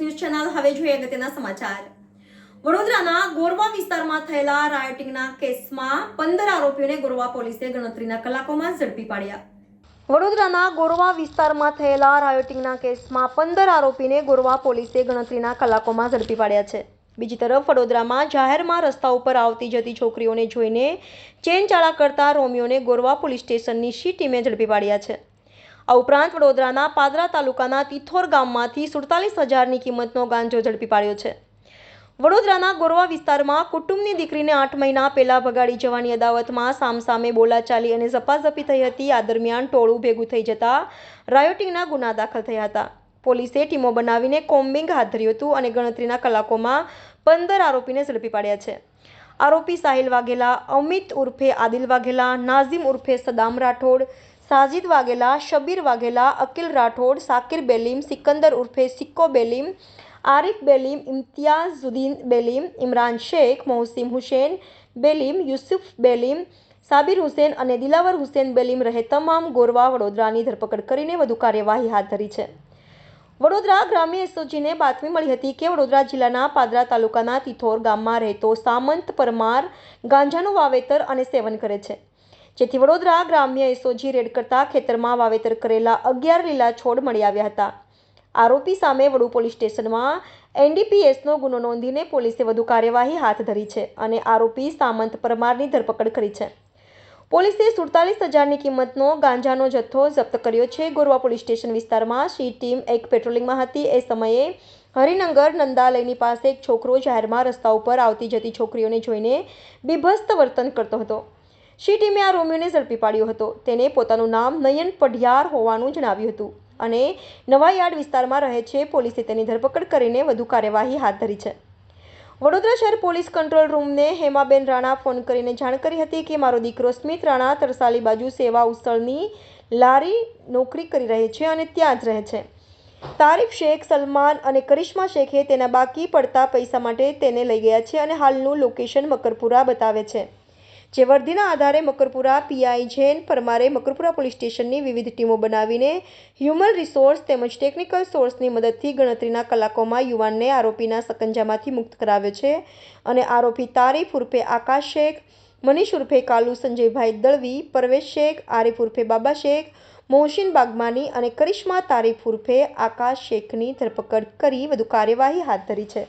News channel. હવે જોઈએ અગત્યના સમાચાર. વડોદરાના ગોરવા વિસ્તારમાં થયેલા રાયોટિંગના કેસમાં પંદર આરોપીઓને ગોરવા પોલીસે ગણતરીના કલાકોમાં ઝડપી પાડ્યા. વડોદરાના ગોરવા વિસ્તારમાં થયેલા રાયોટિંગના કેસમાં પંદર આરોપીને ગોરવા પોલીસે ગણતરીના કલાકોમાં ઝડપી પાડ્યા છે. બીજી તરફ, વડોદરામાં જાહેરમાં રસ્તા ઉપર આવતી જતી છોકરીઓને જોઈને ચેન ચાળા કરતા રોમિયોને ગોરવા પોલીસ સ્ટેશનની સી ટીમે ઝડપી પાડ્યા છે. આ ઉપરાંત વડોદરાના પાદરા તાલુકાના તિથોર ગામમાંથી સુડતાલીસ હજારની કિંમતનો ગાંજો ઝડપી પાડ્યો છે. વડોદરાના ગોરવા વિસ્તારમાં કુટુંબની દીકરીને આઠ મહિના પહેલા ભગાડી જવાની અદાવતમાં સામસામે બોલાચાલી અને ઝપાઝપી થઈ હતી. આ દરમિયાન ટોળું ભેગું થઈ જતા રાયોટિંગના ગુના દાખલ થયા હતા. પોલીસે ટીમો બનાવીને કોમ્બિંગ હાથ ધર્યું હતું અને ગણતરીના કલાકોમાં પંદર આરોપીને ઝડપી પાડ્યા છે. આરોપી સાહિલ વાઘેલા, અમિત ઉર્ફે આદિલ વાઘેલા, નાઝીમ ઉર્ફે સદામ રાઠોડ સાજિદ વાઘેલા, શબીર વાઘેલા, અકિલ રાઠોડ, સાકિર બેલીમ, સિકંદર ઉર્ફે સિક્કો બેલીમ, આરિફ બેલીમ, ઇમ્તિયાઝુદ્દીન બેલીમ, ઇમરાન શેખ મોહસિમ હુસેન બેલીમ, યુસુફ બેલીમ, સાબિર હુસેન અને દિલાવર હુસેન બેલીમ રહે તમામ ગોરવા વડોદરાની ધરપકડ કરીને વધુ કાર્યવાહી હાથ ધરી છે. વડોદરા ગ્રામ્ય એસઓજીને બાતમી મળી હતી કે વડોદરા જિલ્લાના પાદરા તાલુકાના તિથોર ગામમાં રહેતો સામંત પરમાર ગાંજાનું વાવેતર અને સેવન કરે છે. જેથી વડોદરા ગ્રામ્ય એસઓજી રેડ કરતા ખેતરમાં વાવેતર કરેલા અગિયાર લીલા છોડ મળી આવ્યા હતા. આરોપી સામે વડુ પોલીસ સ્ટેશનમાં એનડીપીએસનો ગુનો નોંધીને પોલીસે વધુ કાર્યવાહી હાથ ધરી છે અને આરોપી સામંત પરમારની ધરપકડ કરી છે. પોલીસે સુડતાલીસ હજારની કિંમતનો ગાંજાનો જથ્થો જપ્ત કર્યો છે. ગોરવા પોલીસ સ્ટેશન વિસ્તારમાં સી ટીમ એક પેટ્રોલિંગમાં હતી. એ સમયે હરિનગર નંદાલયની પાસે એક છોકરો જાહેરમાં રસ્તા ઉપર આવતી જતી છોકરીઓને જોઈને બીભસ્ત વર્તન કરતો હતો. શી ટીમે આ રોમિયોને ઝડપી પાડ્યો હતો? તેને પોતાનું નામ નયન પઢિયાર હોવાનું જણાવ્યું હતું અને નવાયાર્ડ વિસ્તારમાં રહે છે. પોલીસે તેની ધરપકડ કરીને વધુ કાર્યવાહી હાથ ધરી છે. વડોદરા શહેર પોલીસ કંટ્રોલ રૂમને હેમાબેન રાણા ફોન કરીને જાણ કરી હતી કે મારો દીકરો સ્મિત રાણા તરસાલી બાજુ સેવા ઉસળની લારી નોકરી કરી રહે છે અને ત્યાં જ રહે છે. તારીફ શેખ, સલમાન અને કરિશ્મા શેખે તેના બાકી પડતા પૈસા માટે તેને લઈ ગયા છે અને હાલનું લોકેશન મકરપુરા બતાવે છે. જે વર્દીના આધારે મકરપુરા, પીઆઈ જૈન, પરમારે મકરપુરા પોલીસ સ્ટેશનની વિવિધ ટીમો બનાવીને હ્યુમન રિસોર્સ તેમજ ટેકનિકલ સોર્સની મદદથી ગણતરીના કલાકોમાં યુવાનને આરોપીના સકંજામાંથી મુક્ત કરાવ્યો છે. અને આરોપી તારીફ ઉર્ફે આકાશ શેખ, મનીષ ઉર્ફે કાલુ સંજયભાઈ દળવી, પરવેશ શેખ, આરિફ ઉર્ફે બાબા શેખ, મોહસિન બાગમાની અને કરિશ્મા તારીફ ઉર્ફે આકાશ શેખની ધરપકડ કરી વધુ કાર્યવાહી હાથ ધરી છે.